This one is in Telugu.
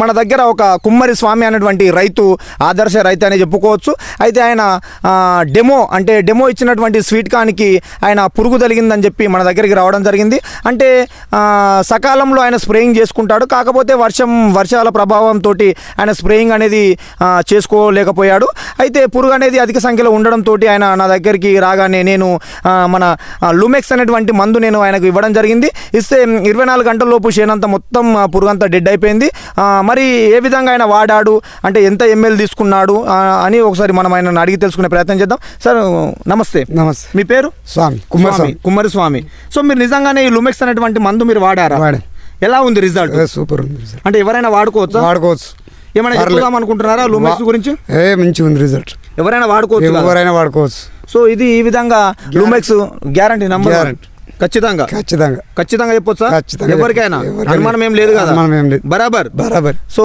మన దగ్గర ఒక కుమ్మరి స్వామి అనేటువంటి రైతు ఆదర్శ రైతు అని చెప్పుకోవచ్చు. అయితే ఆయన డెమో అంటే డెమో ఇచ్చినటువంటి స్వీట్ కానికి ఆయన పురుగు తగిలిందని చెప్పి మన దగ్గరికి రావడం జరిగింది. అంటే సకాలంలో ఆయన స్ప్రేయింగ్ చేసుకుంటాడు. కాకపోతే వర్షం వర్షాల ప్రభావంతో ఆయన స్ప్రేయింగ్ అనేది చేసుకోలేకపోయాడు. అయితే పురుగు అనేది అధిక సంఖ్యలో ఉండడంతో ఆయన నా దగ్గరికి రాగానే నేను మన లూమెక్స్ అనేటువంటి మందు నేను ఆయనకు ఇవ్వడం జరిగింది. ఇస్తే ఇరవై నాలుగు గంటల లోపు చేనంత మొత్తం పురుగు అంతా డెడ్ అయిపోయింది. మరి ఏ విధంగా ఆయన వాడాడు? అంటే ఎంత ఎంఎల్ తీసుకున్నాడు? అని ఒకసారి మనం ఆయన అడిగి తెలుసుకునే ప్రయత్నం చేద్దాం. సార్ నమస్తే. నమస్తే. మీ పేరు? స్వామి. కుమార్ స్వామి. స్వామి. కుమ్మరి స్వామి. సో మీరు నిజంగానే ఈ లుమెక్స్ అనేటువంటి మందు మీరు వాడారా. ఎలా ఉంది రిజల్ట్ సూపర్ ఉంది అంటే ఎవరైనా వాడుకోవచ్చా? వాడుకోవచ్చు. ఏమైనా. చెప్పుదాం అనుకుంటున్నారా లుమెక్స్ గురించి? ఏ మంచి ఉంది రిజల్ట్ ఎవరైనా వాడుకోవచ్చు? ఎవరైనా వాడుకోవచ్చు. సో ఇది ఈ విధంగా లూమెక్స్ గ్యారంటీ నంబర్ Guarantee. ఖచ్చితంగా. ఖచ్చితంగా. ఖచ్చితంగా చెప్పొచ్చా? ఖచ్చితంగా ఎవరికైనా. అనుమానం ఏం లేదు కదా? అనుమానం ఏం లేదు. బరాబర్. బరాబర్. సో